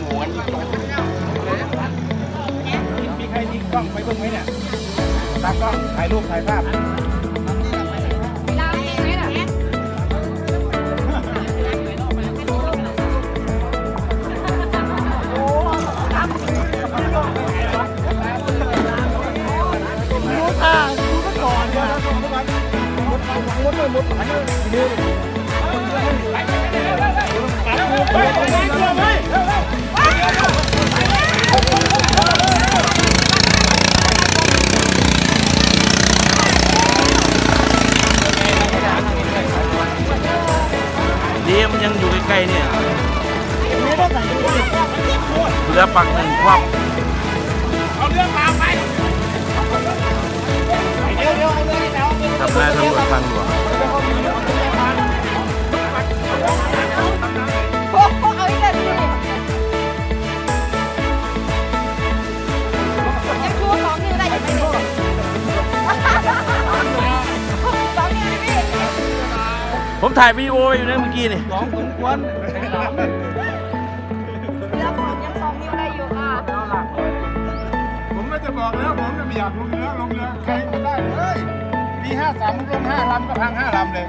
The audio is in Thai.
หมูกันมีใครทิ้งกล้องไปบิ่งไหมเนี่ยตากล้องถ่ายรูปถ่ายภาพรู้ทารู้ไปก่อนเดี๋ยวนะมุดไปมุดเลยมุดหัน ดีเลยดีมันยังอยู่ใกล้ๆเนี่ยไม่ต้องใส่ด้วยเรือปักหนึ่งคว่เผมถ่ายวีดีโอไว้อยู่นะเมื่อกี้นี่ สองสมควรเรือผมยังสองนิ้วได้อยู่ค่ะผมก็จะบอกแล้วผมจะไม่อยากลงเรือลงเรือใครก็ได้เลยปีห้าสามลงห้าลำก็พังห้าลำเลย